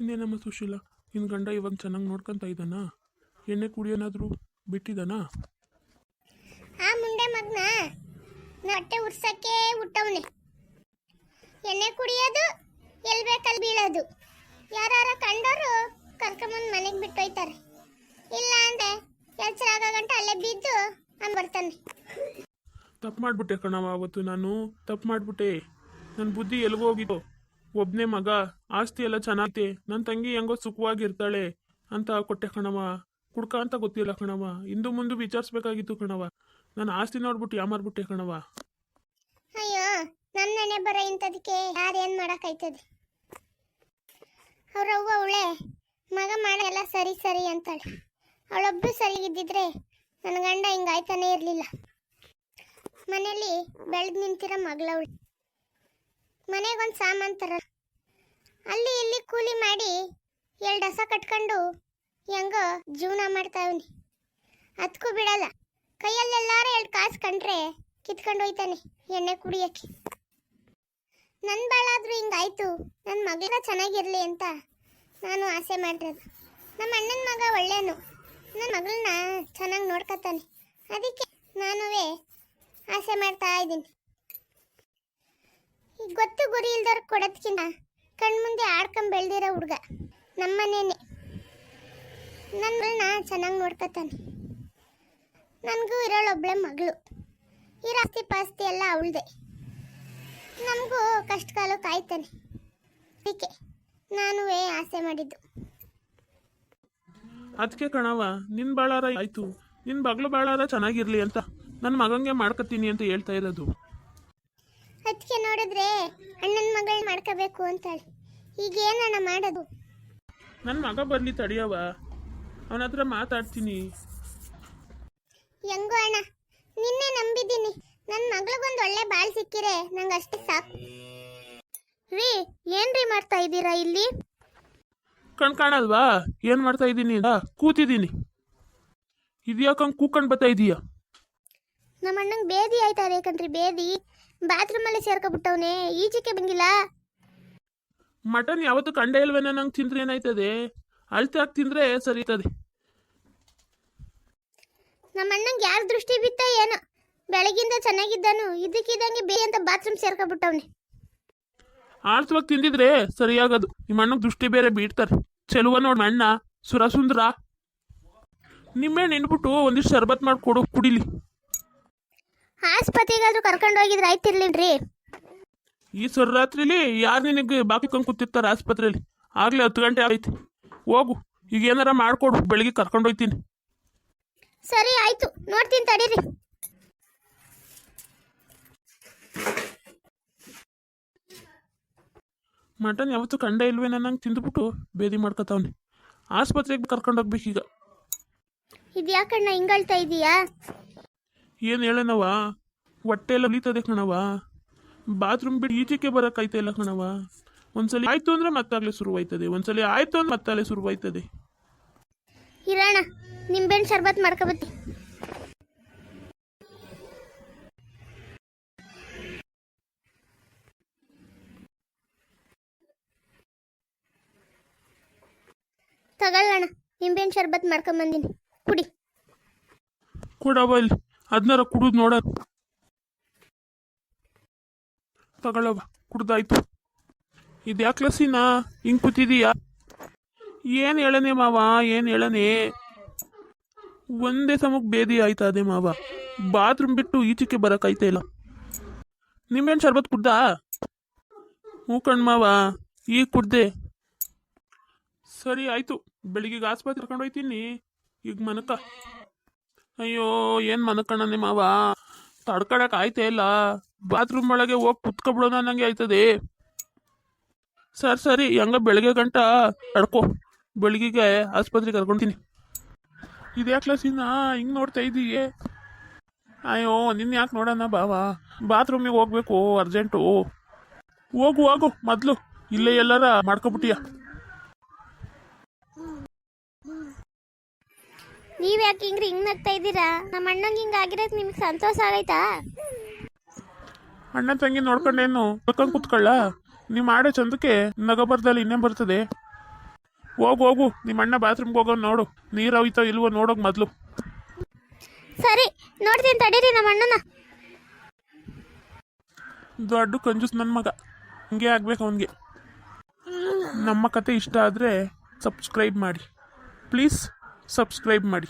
ಇನ್ನೇನಮ್ಮ ಸುಶೀಲ? ನಿನ್ನ ಗಂಡ ಇವಾಗ ಚೆನ್ನಾಗಿ ನೋಡ್ಕೊಂತ ಇದ್ದಾನಾ ಎಣ್ಣೆ ಕುಡಿಯೋನಾದರೂ ಬಿಟ್ಟಿದ್ದಾನಾ ಆ ಮುಂದೆ ಮಗ್ನ ನಾ ಹೊಟ್ಟೆ ಉರ್ಸಕ್ಕೆ ಹುಟ್ಟವನೆ. ಎಣ್ಣೆ ಕುಡಿಯೋದು ಎಲ್ಲಿ ಬೇಕಲ್ಲಿ ಬೀಳೋದು. ಯಾರು ಕಂಡವರು ಕರ್ಕೊಂಬಂದು ಮನೆಗೆ ಬಿಟ್ಟು ಹೋಯ್ತಾರೆ ಇಲ್ಲ ಅಂದ್ರೆ ಕೆಲಸ ಆಗೋ ಗಂಟ ಅಲ್ಲೇ ಬಿದ್ದು ನಾನು ಬರ್ತಾನೆ. ತಪ್ಪು ಮಾಡಿಬಿಟ್ಟೆ ಕಣವ ಅವತ್ತು ನಾನು ತಪ್ಪು ಮಾಡಿಬಿಟ್ಟೆ. ನನ್ನ ಬುದ್ಧಿ ಎಲ್ಗೋಗಿತ್ತು ಒಬ್ಬನೇ ಮಗ, ಆಸ್ತಿ ಎಲ್ಲ ಚೆನ್ನಾಗೈತೆ ನನ್ನ ತಂಗಿ ಹೆಂಗೋ ಸುಖವಾಗಿರ್ತಾಳೆ ಅಂತ ಕೊಟ್ಟೆ ಕಣವ ಕುಡ್ಕ ಅಂತ ಗೊತ್ತಿಲ್ಲ ಕಣವ ಇಂದು ಮುಂದೆ ವಿಚಾರಿಸ್ಬೇಕಾಗಿತ್ತು ಕಣವ ನಾನು ಆಸ್ತಿ ನೋಡ್ಬಿಟ್ಟು ಯಾಮಾರ್ಬಿಟ್ಟೆ ಕಣವ ಅಯ್ಯೋ ನನ್ನ ನೆನೆ ಬರ ಇಂಥದಕ್ಕೆ. ಯಾರೇನು ಮಾಡೋಕ್ಕಾಯ್ತದೆ? ಅವ್ರ ಅವ್ವ ಅವಳೆ ಮಗ ಎಲ್ಲ ಸರಿ ಸರಿ ಅಂತಾಳೆ. ಅವಳೊಬ್ಬರು ಸರಿಗಿದ್ದಿದ್ರೆ ನನ್ನ ಗಂಡ ಹಿಂಗಾಯ್ತಾನೆ ಇರಲಿಲ್ಲ. ಮನೇಲಿ ಬೆಳೆದು ನಿಂತಿರೋ ಮಗಳವಳು ಮನೆಗೊಂದು ಸಾಮಾನು ತರ ಅಲ್ಲಿ ಇಲ್ಲಿ ಕೂಲಿ ಮಾಡಿ ಎರಡು ಹಸ ಕಟ್ಕೊಂಡು ಹೆಂಗೋ ಜೀವನ ಮಾಡ್ತಾವನಿ ಅದಕ್ಕೂ ಬಿಡಲ್ಲ. ಕೈಯಲ್ಲೆಲ್ಲಾರು ಎರಡು ಕಾಸು ಕಂಡ್ರೆ ಕಿತ್ಕೊಂಡು ಹೋಯ್ತಾನೆ ಎಣ್ಣೆ ಕುಡಿಯಕ್ಕೆ. ನನ್ನ ಬಾಳಾದ್ರೂ ಹಿಂಗಾಯ್ತು. ನನ್ನ ಮಗಳ ಚೆನ್ನಾಗಿರಲಿ ಅಂತ ನಾನು ಆಸೆ ಮಾಡಿರೋದು ನಮ್ಮ ಅಣ್ಣನ ಮಗ ಒಳ್ಳೆಯನು ನನ್ನ ಮಗಳನ್ನ ಚೆನ್ನಾಗಿ ನೋಡ್ಕೊತಾನೆ ಅದಕ್ಕೆ ನಾನುವೇ ಆಸೆ ಮಾಡ್ತಾ ಇದ್ದೀನಿ. ಗೊತ್ತು ಗುರಿ ಇಲ್ದವ್ರಿಗೆ ಕೊಡೋದ್ಕಿಂತ ಕಣ್ಮುಂದೆ ಆಡ್ಕೊಂಡು ಬೆಳೆದಿರೋ ಹುಡುಗ. ನಮ್ಮನೇನೆ. ನನ್ನ ಚೆನ್ನಾಗಿ ನೋಡ್ಕೊತಾನೆ ನನಗೂ ಇರೋಳೊಬ್ಳೆ ಮಗಳು. ಈ ಆಸ್ತಿ ಪಾಸ್ತಿ ಎಲ್ಲ ಅವಳದೆ. ನಮಗೂ ಕಷ್ಟ ಕಾಲ ಕಾಯ್ತಾನೆ. ಅದಕ್ಕೆ ನಾನು ಆಸೆ ಮಾಡಿದ್ದು. ಅದಕ್ಕೆ ಕಣವ ನಿನ್ ಬಾಳಾರ ಆಯಿತು. ನಿನ್ ಮಗಳು ಬಾಳಾರ ಚೆನ್ನಾಗಿರ್ಲಿ ಅಂತ ನನ್ನ ಮಗಂಗೆ ಮಾಡ್ಕೊತೀನಿ ಅಂತ ಹೇಳ್ತಾ ಇರೋದು. ಅದಕ್ಕೆ ನೋಡಿದ್ರೆ ಅಣ್ಣನ ಮಗಳನ್ನ ಮಾಡ್ಕೋಬೇಕು ಅಂತಾಳೆ. ಈಗ ಏನಣ್ಣ ಮಾಡೋದು? ನನ್ನ ಮಗ ಬರಲಿ ತಡಿಯವ ಅವನ ಹತ್ರ ಮಾತಾಡ್ತೀನಿ. ಹೆಂಗೋ ಅಣ್ಣ? ನಿನ್ನೆ ನಂಬಿದ್ದೀನಿ. ನನ್ನ ಮಗಳಿಗೊಂದು ಒಳ್ಳೆ ಬಾಳ್ ಸಿಕ್ಕಿರೆ ನಂಗೆ ಅಷ್ಟೇ ಸಾಕು. ರೀ ಏನ್ರಿ ಮಾಡ್ತಾ ಇದ್ದೀರಾ ಇಲ್ಲಿ? ಕಣ್ ಕಾಣಲ್ವಾ? ಏನು ಮಾಡ್ತಾ ಇದ್ದೀನಿ ಅಂತ ಕೂತಿದ್ದೀನಿ. ಇದ್ಯಾಕಂಗೆ ಕೂಕೊಂಡ್ ಬರ್ತಾ ಇದೀಯಾ? ನಮ್ಮ ಅಣ್ಣಂಗೆ ಬೇದಿ ಆಯ್ತಾರೆ ಕಣ್ರಿ ಬೇದಿ. ಬಾತ್ರೂಮಲ್ಲಿ ಸೇರ್ಕೊಬಿಟ್ಟವನೆ ಈಚೆಗೆ ಬಂದಿಲ್ಲ. ಮಟನ್ ಯಾವತ್ತು ಕಂಡೇ ಇಲ್ವೇನೋ ನಂಗೆ ತಿಂದ್ರೆ ಏನಾಯ್ತದೆ? ಅಳ್ತೆ ಹಾಕಿ ತಿಂದ್ರೆ ಸರಿತದೆ. ನಮ್ಮ ಅಣ್ಣಂಗೆ ಯಾರ ದೃಷ್ಟಿ ಬಿತ್ತ ಏನೋ ಬೆಳಗಿಂದ ಚೆನ್ನಾಗಿದ್ದಾನು ಇದಕ್ಕಿದ್ದಂಗೆ ಬೇ ಅಂತ ಬಾತ್ರೂಮ್ ಸೇರ್ಕೊಬಿಟ್ಟವನೆ. ಆಳ್ತವಾಗಿ ತಿಂದಿದ್ರೆ ಸರಿಯಾಗದು ನಿಮ್ಮ ಅಣ್ಣಗೆ ದೃಷ್ಟಿ ಬೇರೆ ಬೀಡ್ತಾರೆ ಚೆಲುವ ನೋಡಿ ಅಣ್ಣ ಸುರಸುಂದ್ರ. ನಿಮ್ಮೆ ನೆನ್ಬಿಟ್ಟು ಒಂದಿಷ್ಟು ಶರ್ಬತ್ ಮಾಡಿ ಕೊಡು ಕುಡಿಲಿ. ಆಸ್ಪತ್ರೆಗಾದ್ರೂ ಕರ್ಕೊಂಡು ಹೋಗಿದ್ರೆ ಆಯ್ತಿರ್ಲಿನ್ರಿ ಈ ರಾತ್ರಿಲಿ ಯಾರು ನಿನಗೆ ಬಾಕಿ ಕಂಡು ಕೂತಿರ್ತಾರೆ ಆಸ್ಪತ್ರೆಯಲ್ಲಿ ಆಗ್ಲೇ ಹತ್ತು ಗಂಟೆ ಆಯ್ತು. ಹೋಗು ಈಗ ಏನಾರ ಮಾಡ್ಕೊಡು ಬೆಳಿಗ್ಗೆ ಕರ್ಕೊಂಡು ಹೋಗ್ತೀನಿ ಸರಿ ಆಯ್ತು. ನೋಡ್ತೀನಿ ತಡೀರಿ. ಮಟನ್ ಯಾವತ್ತೂ ಕಂಡೇ ಇಲ್ವೇ ನಂಗೆ ತಿಂದ್ಬಿಟ್ಟು ಬೇದಿ ಮಾಡ್ಕೊತಾವ್ನೆ. ಆಸ್ಪತ್ರೆಗೆ ಕರ್ಕೊಂಡು ಹೋಗ್ಬೇಕೀಗ ಇದು ಯಾಕಣ್ಣ ಹಿಂಗಳ್ತಾ ಇದೀಯಾ? ಏನು ಹೇಳನವ ಹೊಟ್ಟೆ ಎಲ್ಲ ಉಳಿತದೆ ಕಣವ ಬಾತ್ರೂಮ್ ಬಿಟ್ಟು ಈಚೆಗೆ ಬರೋಕ್ಕಾಯ್ತಾ ಇಲ್ಲ ಕಣವ ಒಂದ್ಸಲಿ ಆಯ್ತು ಅಂದ್ರೆ ಮತ್ತಾಗ್ಲೇ ಶುರುವಾಯ್ತದೆ. ಒಂದ್ಸಲಿ ಆಯ್ತು ಅಂದ್ರೆ ಮತ್ತಾಗಲೇ ಶುರುವಾಯ್ತದೆ. ಇರೋಣ ನಿಂಬೆಹಣ್ಣು ಶರ್ಬತ್ ಮಾಡ್ಕೊಬತ್ತಿ. ತಗೊಳ್ಳೋಣ ನಿಂಬೆಹಣ್ಣು ಶರ್ಬತ್ ಮಾಡ್ಕೊಂಬಂದಿನಿ. ಕುಡಿ. ಕೊಡವ ಇಲ್ಲಿ. ಅದನ್ನಾರ ಕುಡಿದು ನೋಡ. ತಗೊಳವ ಕುಡ್ದಾಯ್ತು. ಇದು ಯಾಕ್ಲಸಿನ ಹಿಂಗ್ ಕೂತಿದೀಯಾ? ಏನು ಹೇಳನೆ ಮಾವ, ಏನು ಹೇಳನೆ? ಒಂದೇ ಸಮಕ್ಕೆ ಬೇದಿ ಆಯ್ತಾ ಅದೇ ಮಾವ. ಬಾತ್ರೂಮ್ ಬಿಟ್ಟು ಈಚೆಗೆ ಬರೋಕ್ಕಾಯ್ತಾ ಇಲ್ಲ. ನಿಮ್ಮೇನು ಶರ್ಬತ್ ಕುಡ್ದಾ? ಹ್ಞೂ ಕಣ್ ಮಾವ, ಈಗ ಕುಡ್ದೆ. ಸರಿ, ಆಯ್ತು. ಬೆಳಿಗ್ಗೆ ಆಸ್ಪತ್ರೆ ಕರ್ಕೊಂಡು ಹೋಯ್ತೀನಿ. ಈಗ ಮನಕ. ಅಯ್ಯೋ, ಏನು ಮನಕಣ್ಣನೆ ಮಾವ? ತಡ್ಕೊಳಕ್ ಆಯ್ತಾ ಇಲ್ಲ. ಬಾತ್ರೂಮ್ ಒಳಗೆ ಹೋಗಿ ಕುತ್ಕೊಬಿಡೋಣ ನಂಗೆ ಆಯ್ತದೆ. ಸರಿ ಸರಿ, ಹೆಂಗ ಬೆಳಗ್ಗೆ ಗಂಟ ತಡ್ಕೊ. ಬೆಳಿಗ್ಗೆ ಆಸ್ಪತ್ರೆಗೆ ಕರ್ಕೊಂತೀನಿ. ಇದೇ ಕ್ಲಾಸಿನ ಹಿಂಗೆ ನೋಡ್ತಾ ಇದ್ದೀಯೇ ಅಯ್ಯೋ ನಿನ್ನ ಯಾಕೆ ನೋಡೋಣ ಬಾವ ಬಾತ್ರೂಮಿಗೆ ಹೋಗ್ಬೇಕು ಅರ್ಜೆಂಟು ಹೋಗು ಹೋಗು, ಮೊದಲು. ಇಲ್ಲೇ ಎಲ್ಲಾರ ಮಾಡ್ಕೊಬಿಟ್ಟಿಯ. ನೀವ್ ಯಾಕೆ ಹಿಂಗ್ರಿ ಹಿಂಗ್ ನಗ್ತಾ ಇದ್ದೀರಾ? ನಮ್ಮ ಅಣ್ಣಂಗೆ ಹಿಂಗ್ ಆಗಿರೋದ್ ನಿಮ್ಗೆ ಸಂತೋಷ ಆಗೈತಾ? ಅಣ್ಣ ತಂಗಿ ನೋಡ್ಕೊಂಡೇನು? ನೋಡ್ಕೊಂಡು ಕುತ್ಕೊಳ್ಳ? ನೀವು ಮಾಡೋ ಚಂದಕ್ಕೆ ನಗ ಬರ್ದಲ್ಲಿ ಇನ್ನೇ ಬರ್ತದೆ? ಹೋಗು ಹೋಗು. ನಿಮ್ಮ ಅಣ್ಣ ಬಾತ್ರೂಮ್ಗೆ ಹೋಗೋ ನೋಡು. ನೀರು ಹೋಯ್ತೋ ಇಲ್ವೋ ನೋಡೋಕ್ ಮೊದಲು. ಸರಿ ನೋಡ್ತೀನಿ ತಡೀರಿ ನಮ್ಮ ಅಣ್ಣನ. ದೊಡ್ಡ ಕಂಜೂಸ್ ನನ್ನ ಮಗ. ಹಂಗೆ ಆಗ್ಬೇಕು ಅವನಿಗೆ. ನಮ್ಮ ಕತೆ ಇಷ್ಟ ಆದರೆ ಸಬ್ಸ್ಕ್ರೈಬ್ ಮಾಡಿ. ಪ್ಲೀಸ್ ಸಬ್ಸ್ಕ್ರೈಬ್ ಮಾಡಿ.